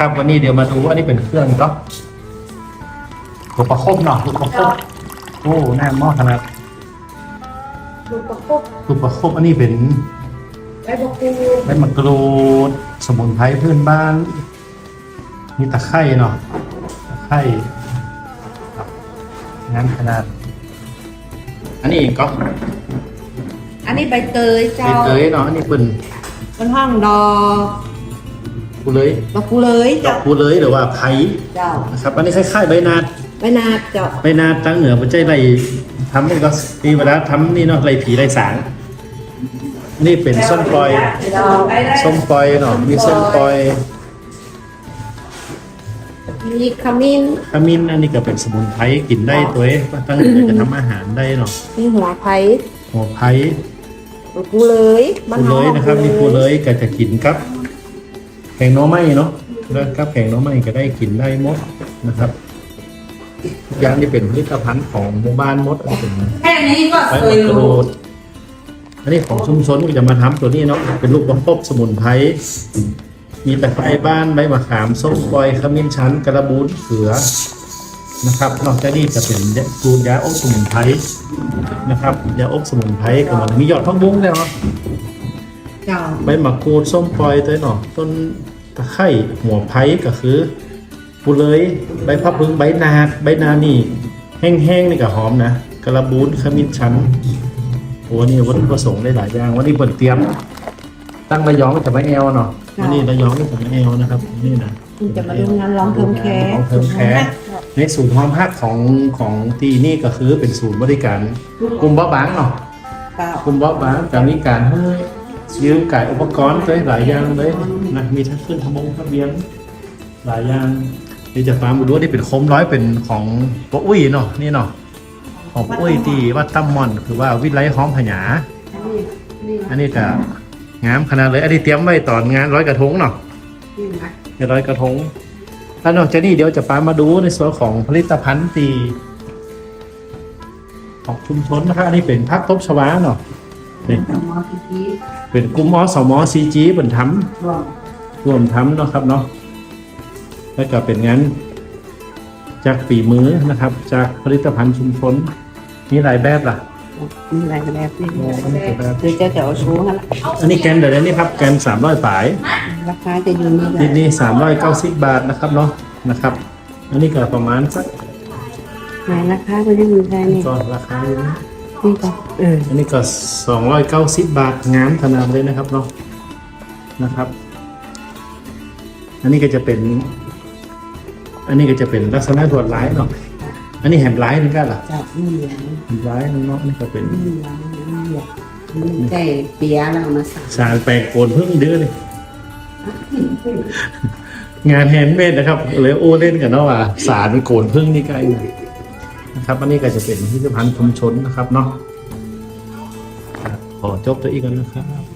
นะครับวันนี้เดี๋ยวมาดูว่านี่เป็นเครื่องก็ตัวประคบเนาะตัวประคบโอ้หน้าหม้อขนาดลูกประคบตัวประคบอันนี้เป็นใบบักกูดใบมะกรูดสมุนไพรพื้นบ้านมีตะไคร่เนาะตะไคร่ครับงั้นขนาด อันนี้ก็อันนี้ใบเตยใบเจ้าเตยเนาะอันนี้เป็นเป็นห้องดอก กูเลยดอกกูเลยดอเจ้ากกูเลยหรือว่าไผ่เจ้านะครับอันนี้คล้ายๆใบนาดใบนาดเจ้าใบนาดตั้งเหนือมันใจไรทำนี่ก็ตีเวลาทำนี่เนาะไรผีไรสาง นี่เป็นส้มปล่อย เจ้าส้มปล่อยเนาะมีส้มปล่อยมีขมิ้นขมิ้นอันนี้ก็เป็นสมุนไพรกินได้ตัวเองตั้งเหนือจะทำอาหารได้เนาะมีหัวไผ่หัวไผ่ ดอกกูเลยบ้าปูนเลยนะครับมีปูเลยก็จะกินครับ แกงหน้อไม้เนาะแล้วครับแกงหน้อไม้ก็ได้กินได้หมดนะครับทุกอย่างนี่เป็นผลิตภัณฑ์ของหมู่บ้านหมดอันเป็นแค่นี้ก็ใบเคมะยกรู้รูดอันนี้ของชุมชนก็จะมาทำตัวนี้เนาะเป็นลูกประคบสมุนไพรมีตะไคร้บ้านใบมะขามส้มปล่อยขมิ้นชันกระบูนเขือนะครับ นอกจากนี้จะเป็นยาสูตรยาอบสมุนไพรนะครับยาอบสมุนไพรก็มันมียอดพักบุ้งแล้วเนาะเจ้าใบมะกรูดส้มปล่อยตัวหน่อต้น ตะไคร้หัวไผ่ก็คือปูเลยใบพับพึงใบนาดใบนานี่ แห้งๆนี่ก็หอมนะกระบูนขมิ้นชันโอ้นี่วัตถุประสงค์ได้หลายอย่าง วันนี้เปิดเตรียม ตั้งระยองก็จะไม่แอลเนาะวันนี้ระยองก็จะไม่แอลนะครับนี่นะคุณจะมาดูงานร้องเพลงแคร้องเพลงแคในศูนย์ความฮักของของที่นี่ก็คือเป็นศูนย์บริการกลุ่มเบาบางเนาะเจ้ากลุ่มเบาบางจะมีการให้ยื ยืมกายอุปกรณ์เลยหลายอย่างเลยนะมีทั้งขึ้นทะบงทะเบียนหลายอย่างนี่จะฟาร์มดูว่านี่เป็นโคมร้อยเป็นของป้าอุ้ยเนาะนี่เนาะของป้าอุ้ยที่วัดตั้มมอนคือว่าวิไลหอมผญาอันนี้ก็งามขนาดเลยอันนี้เตรียมไว้ตอนงานร้อยกระทงเนาะนี่นะเดี๋ยวร้อยกระทงแล้วนอกจากนี้เดี๋ยวจะพามาดูในส่วนของผลิตภัณฑ์ตีของชุมชนนะครับอันนี้เป็นพักทบชวาเนาะ นี่หมอพี่พีเป็นกลุ่มอสมซีจีเป็นทรวมำรวมทำเนาะครับเนาะแล้วก็เป็นงานจากฝีมือนะครับ จากผลิตภัณฑ์ชุมชนมีหลายแบบล่ะมีหลายแบบนี่อันนี้ก็แบบเดี๋ยวจะจะเอาชูกันละอันนี้แกนเดี๋ยวนี้ครับแกนสามร้อยฝาย ราคาจะอยู่นี่แหที่ละนี่สามร้อยเก้าสิบบาทนะครับเนาะนะครับ อันนี้ก็ประมาณสักไหนราคาก็จะอยู่แค่นี้ก็ราคาอยู่นะ นี่ก็เอออันนี้ก็สองร้อยเก้าสิบบาทงามขนาดเลยนะครับเนาะนะครับ อันนี้ก็จะเป็น อันนี้ก็จะเป็นลักษณะตรวจร้ายเนาะอันนี้แหมร้ายนึงกันล่ะจะนี่เหลืองแหมร้ายนึงเนาะนี่ก็เป็นนี่เหลืองนี่เหลืองนี่ใจเปียแล้วเอามาใส่สารแปลงโกนเพิ่งเดือนเลยงานแฮนด์เมดนะครับเลยโอเล่นกันเนาะว่าสารโกนพึ่งนี่ใกล้เลย นะครับ อันนี้ก็จะเป็นพิพิธภัณฑ์ชุมชนนะครับเนาะขอจบตัวอีกกันนะครับ